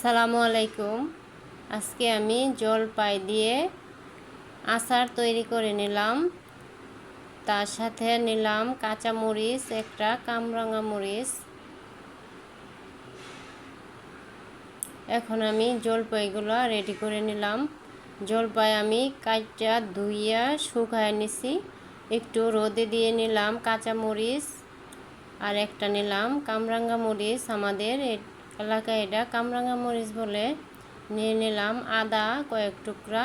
সালামু আলাইকুম। আজকে আমি জলপাই দিয়ে আচার তৈরি করে নিলাম। তার সাথে নিলাম কাঁচা মরিচ একটা কামরাঙা মরিচ। এখন আমি জলপাইগুলো রেডি করে নিলাম। জলপাই আমি কাঁচা ধুইয়া শুকায় নিছি। একটু রোদে দিয়ে নিলাম কাঁচা মরিচ আর একটা নিলাম কামরাঙ্গা মরিচ আমাদের এলাকায় এটা কামরাঙা মরিচ বলে। নিয়ে নিলাম আদা কয়েক টুকরা,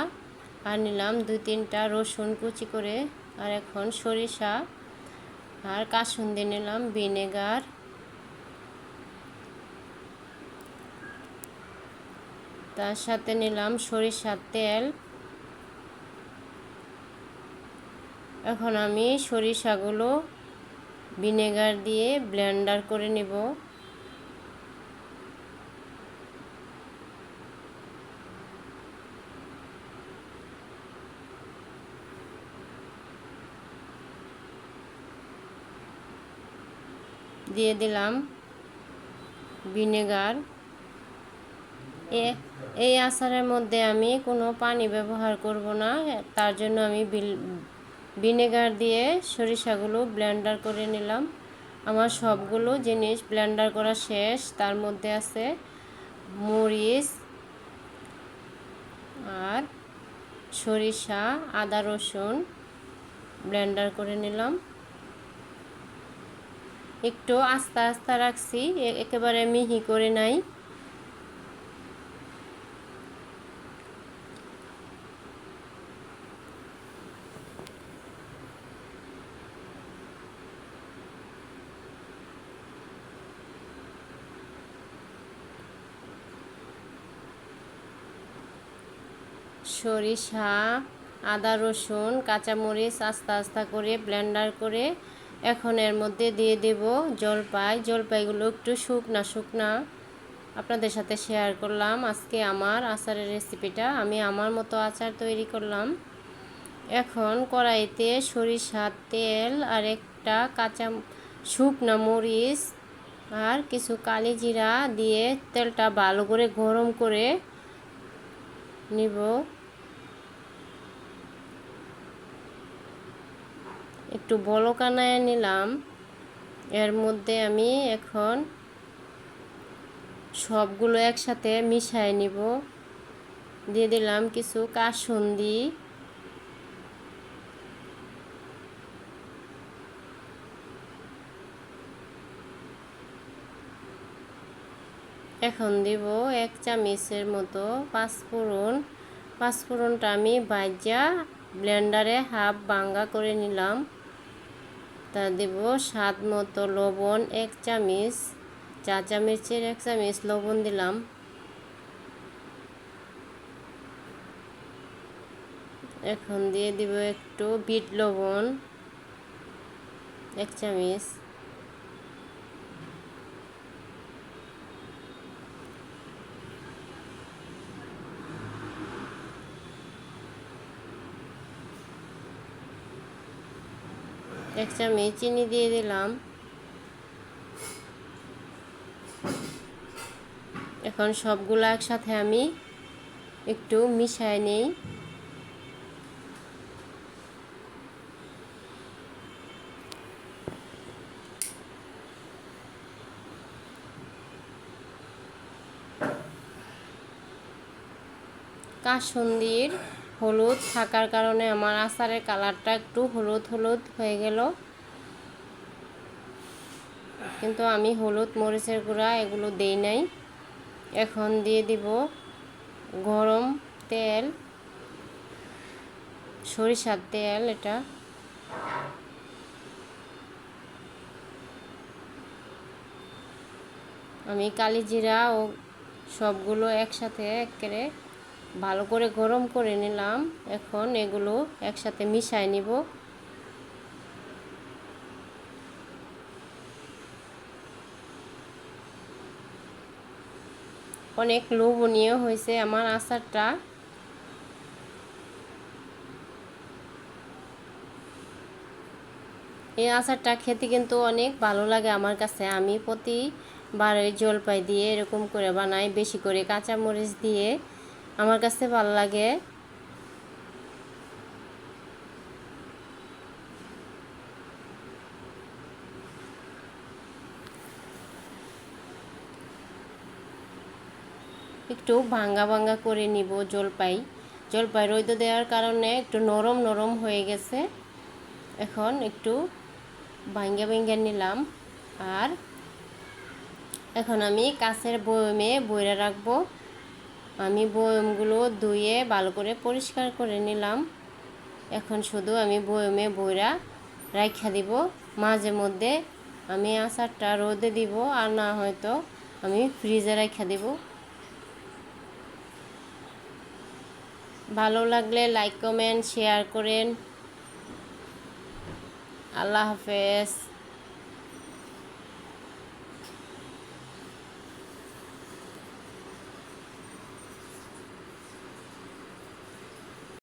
আর নিলাম দুই তিনটা রসুন কুচি করে, আর এখন সরিষা, আর কাসুন্দি নিলাম ভিনেগার। তার সাথে নিলাম সরিষার তেল। এখন আমি সরিষাগুলো ভিনেগার দিয়ে ব্লেন্ডার করে নেব। দিয়ে দিলাম। ভিনেগার। এই আচারের মধ্যে আমি কোনো পানি ব্যবহার করব না। তার জন্য আমি ভিনেগার দিয়ে সরিষাগুলো ব্লেন্ডার করে নিলাম। আমার সবগুলো জিনিস ব্লেন্ডার করা শেষ। তার মধ্যে আছে মরিচ আর সরিষা, আদা রসুন ব্লেন্ডার করে নিলাম। একটু আস্তে আস্তে রাখছি একেবারে মিহি করে নাই। সরিষা, আদা রসুন, কাঁচামরিচ আস্তে আস্তে করে ব্লেন্ডার করে এখন এর মধ্যে দিয়ে দেব জলপাই। জলপাইগুলো একটু শুকনা শুকনা আপনাদের সাথে শেয়ার করলাম। আজকে আমার আচারের রেসিপিটা আমি আমার মতো আচার তৈরি করলাম। এখন কড়াইতে সরিষার তেল আর একটা কাঁচা শুকনা মরিচ আর কিছু কালি জিরা দিয়ে তেলটা ভালো করে গরম করে নিব। একটু বলকানায় নিলাম। এর মধ্যে আমি এখন সবগুলো একসাথে মিশাই নিব। দিয়ে দিলাম কিছু কাসুন্দি। এখন দিব এক চামচের মতো পাঁচফোড়ন। পাঁচফোড়নটা আমি ভাজা ব্লেন্ডারে হাফ বাঙ্গা করে নিলাম। তা দেব, স্বাদ মতো লবণ, এক চামচ, চা চামচের এক চামচ লবণ দিলাম। এখন দিয়ে দিব একটু বিট লবণ, এক চামচ। এক চামচ চিনি দিয়ে দিলাম। এখন সবগুলো একসাথে আমি একটু মিশাই নেই। কাসুন্দির হলুদ থাকার কারণে আমার আচারের কালারটা একটু হলুদ হলুদ হয়ে গেল। কিন্তু আমি হলুদ, মরিচের গুঁড়া এগুলো দেই নাই। এখন দিয়ে দিব গরম তেল, সরিষার তেল এটা। আমি কালি জিরা ও সবগুলো একসাথে একেবারে ভালো করে গরম করে নিলাম। এখন এগুলো একসাথে মিশাই নিব। অনেক লোভনীয় হয়েছে আমার আচারটা। এই আচারটা খেতে কিন্তু অনেক ভালো লাগে আমার কাছে। আমি প্রতি বারোই জলপাই দিয়ে এরকম করে বানাই, বেশি করে কাঁচামরিচ দিয়ে। আমার কাছে ভালো লাগে। একটু ভাঙ্গা ভাঙ্গা করে নিব জলপাই। জলপাই রোদ দেওয়ার কারণে একটু নরম নরম হয়ে গেছে। এখন একটু ভাঙ্গা ভাঙ্গা নিলাম। আর এখন আমি কাছের বয়মে বইরা রাখব। আমি বয়মগুলো ধুয়ে ভালো করে পরিষ্কার করে নিলাম। এখন শুধু আমি বয়মে বইরা রাখা দিব। মাঝে মধ্যে আমি আচারটা রোদে দিব আর না হয়তো আমি ফ্রিজে রাখা দিব। ভালো লাগলে লাইক কমেন্ট শেয়ার করেন। আল্লাহ হাফেজ।